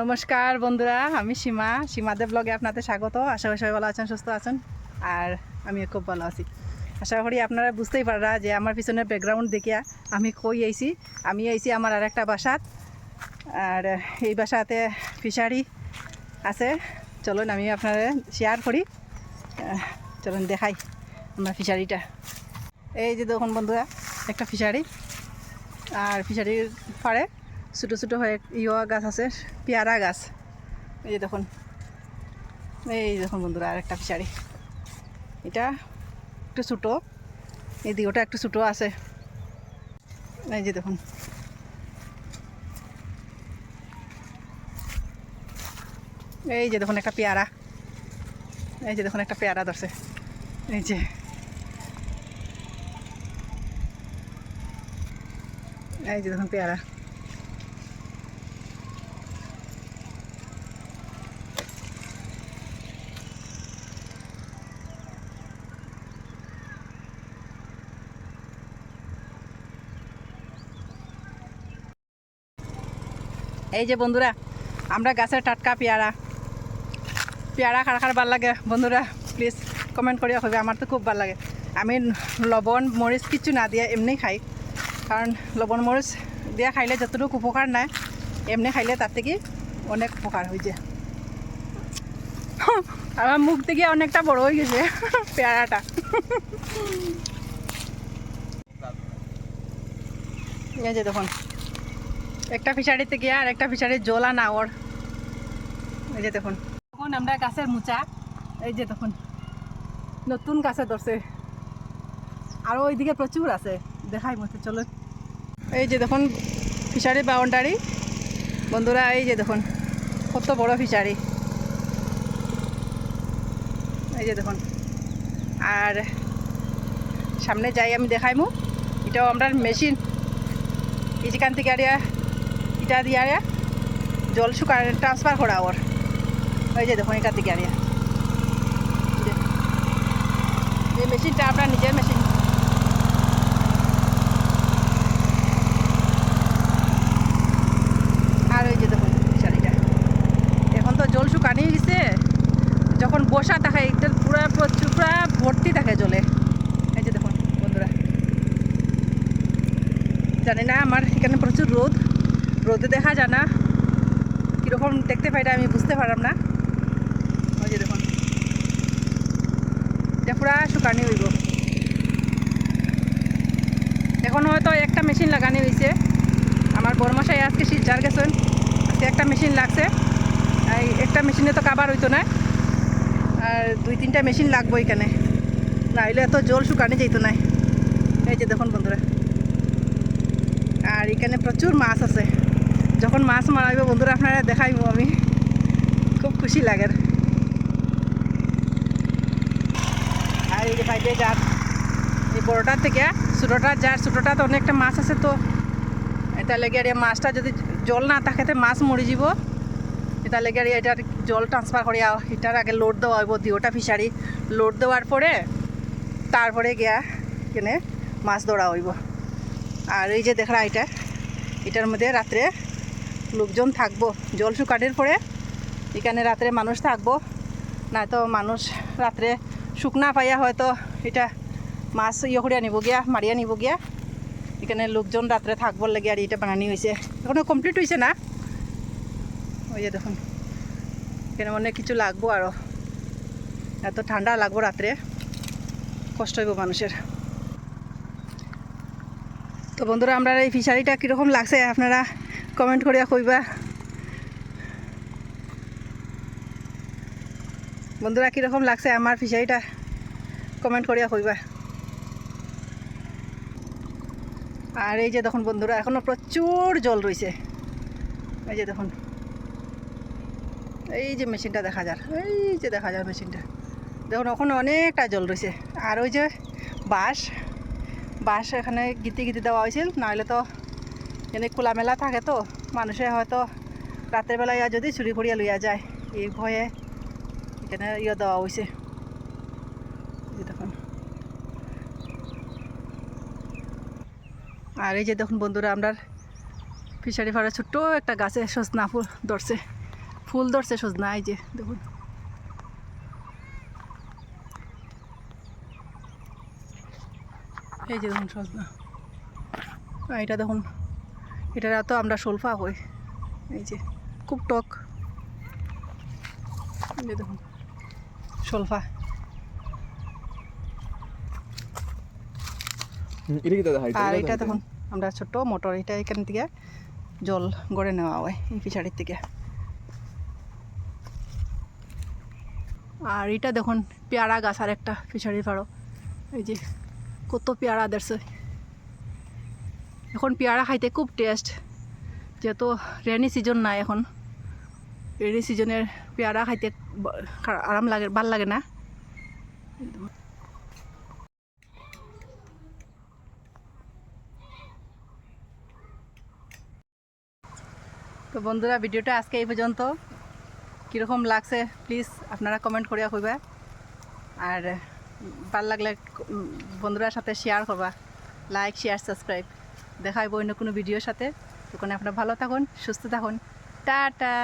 নমস্কার বন্ধুরা, আমি সীমা, সীমাদের ব্লগে আপনাদের স্বাগত। আশা করি সবাই ভালো আছেন, সুস্থ আছেন, আর আমিও খুব ভালো আছি। আশা করি আপনারা বুঝতেই পাররা যে আমার পিছনে ব্যাকগ্রাউন্ড দেখিয়া আমি কই আইছি। আমি আইছি আমার আর একটা বাসাত, আর এই বাসাতে ফিশারি আছে। চলুন আমি আপনারা শেয়ার করি। চলুন দেখাই আমার ফিশারিটা এই যে দেখুন বন্ধুরা, একটা ফিশারি আর ফিশারির পাড়ে ছোটো ছোটো হয়ে ইয়া গাছ আছে, পেয়ারা গাছ। এই যে দেখুন। এই দেখুন বন্ধুরা আর একটা ফিশারি। এটা একটু ছোটো, এই দিকটা একটু ছোটো আছে। এই যে দেখুন। এই যে দেখুন একটা পেয়ারা। এই যে দেখুন একটা পেয়ারা ধরছে। এই যে। এই যে দেখুন পেয়ারা। এই যে বন্ধুরা, আমরা গাছের টাটকা পেয়ারা পেয়ারা খার খার ভালো লাগে। বন্ধুরা প্লিজ কমেন্ট করিয়া হবে আমার তো খুব ভালো লাগে। আমি লবণ, মরিচ কিছু না দিয়ে এমনি খাই। কারণ লবণ, মরিচ দিয়া খাইলে যতটুকু উপকার নাই, এমনি খাইলে তার থেকে অনেক উপকার হয়ে যায়। আমার মুখ থেকে অনেকটা বড় হয়ে গেছে পেয়ারাটা। এই যে দেখুন। একটা ফিশারিতে থেকে আর একটা ফিশারির জলা না ওর। এই যে দেখুন। তখন আমরা গাছের মুচা, এই যে দেখুন। নতুন গাছে ধরছে। আরও ওইদিকে প্রচুর আছে। দেখাই মতো চলো। এই যে দেখুন ফিশারি বাউন্ডারি বন্ধুরা, এই যে দেখুন, কত বড় ফিশারি এই যে দেখুন। আর সামনে যাই, আমি দেখাইমু। এটাও আমরা মেশিন এই যেখান থেকে ইটা দিয়ে জল শুকা ট্রান্সফার করা ওর ওই যে দেখুন এটা থেকে আরিয়া মেশিনটা আপনার নিজের মেশিন আর ওই যে দেখুন শাড়িটা এখন তো জল শুকানি গেছে। যখন বসা থাকে এটা পুরা প্রচুর পুরা ভর্তি থাকে জলে। এই যে দেখুন বন্ধুরা। জানি না আমার এখানে প্রচুর রোদ রোদে দেখা যায় না। কীরকম দেখতে পাইটা আমি বুঝতে পারলাম না। ওই যে দেখুন। পুরা শুকানি হইব। এখন হয়তো একটা মেশিন লাগানি হয়েছে আমার বড়মশাই আজকে শিলচার গেছেন। আজকে একটা মেশিন লাগছে। একটা মেশিনে তো কাবার হইতো না। আর দুই তিনটা মেশিন লাগবো এখানে। নাইলে এত জল শুকানি যেত না। এই যে দেখুন বন্ধুরা। আর এখানে প্রচুর মাছ আছে। যখন মাছ মারাইব বন্ধুরা আপনারা দেখাইব আমি। খুব খুশি লাগে। আর এই যে যার, এই বড়টার থেকে, ছোটোটার যার ছোটোটা তো অনেকটা মাছ আছে তো। এটা লেগে আর মাছটা যদি জল না থাকে, তো মাছ মরি যাব। এটা লেগে আর এটার জল ট্রান্সফার করিয়া এটার আগে লোড দেওয়া হইব, দিওটা ফিশারি। লোড দেওয়ার পরে, তারপরে গিয়া কেনে মাছ ধরা হইব। আর এই যে দেখা এটা এটার মধ্যে রাত্রে লোকজন থাকব, জল শুকানির পরে এখানে রাত্রে মানুষ থাকব। নয়তো মানুষ রাত্রে শুকনা পাইয়া হয়তো এটা মাছ ইয়ে করিয়া নিব গিয়া, মারিয়া নিব গিয়া। এখানে লোকজন রাত্রে থাকবার লাগে আর এটা বানানি হয়েছে এখনও কমপ্লিট হয়েছে না। ওই যে দেখুন, এখানে অনেক কিছু লাগবো আরও এত ঠান্ডা লাগবো রাত্রে, কষ্ট হইব মানুষের। তো বন্ধুরা, আমরা এই ফিশারিটা কীরকম লাগছে আপনারা কমেন্ট করিয়া কইবা। বন্ধুরা, কীরকম লাগছে আমার ফিশারিটা? কমেন্ট করিয়া কইবা। আর এই যে দেখুন বন্ধুরা, এখনও প্রচুর জল রয়েছে এই যে দেখুন। এই যে মেশিনটা দেখা যার, এই যে দেখা যার মেশিনটা। দেখুন, ওখানে অনেকটা জল রয়েছে আর ওই যে বাঁশ বাঁশ এখানে গিতে গিতে দেওয়া হয়েছিল নাহলে তো এনে খোলামেলা থাকে তো মানুষে হয়তো রাতের বেলা ইয়া যদি চুরি করিয়া লইয়া যায়, এই ভয়ে এখানে ইয়ে দেওয়া হয়েছে দেখুন। আর এই যে দেখুন বন্ধুরা আমরা ফিশারি ফাড়া ছোট্ট একটা গাছে সজনা ফুল ধরছে। ফুল ধরছে সজনা, এই যে দেখুন। এই যে দেখুন সজনা। এটা দেখুন এটা তো আমরা সলফা হই। এই যে খুব টক। দেখুন সলফা। আর এটা দেখুন আমরা ছোট্ট মোটর এটা এখান থেকে জল গড়ে নেওয়া হয় এই ফিশারির থেকে। আর এটা দেখুন পেয়ারা গাছ আর একটা ফিশারির পাড়ো এই যে কত পেয়ারা দেখছে এখন পেয়ারা খাইতে খুব টেস্ট যেহেতু রেনি সিজন নাই এখন। রেনি সিজনের পেয়ারা খাইতে আরাম লাগে ভালো লাগে না। তো বন্ধুরা, ভিডিওটা আজকে এই পর্যন্ত। কীরকম লাগছে প্লিজ আপনারা কমেন্ট করিয়া কইবা। আর ভালো লাগলে বন্ধুরার সাথে শেয়ার করবা। লাইক শেয়ার সাবস্ক্রাইব দেখা হইব অন্য কোনো ভিডিওর সাথে। তখন আপনারা ভালো থাকুন সুস্থ থাকুন। টাটা!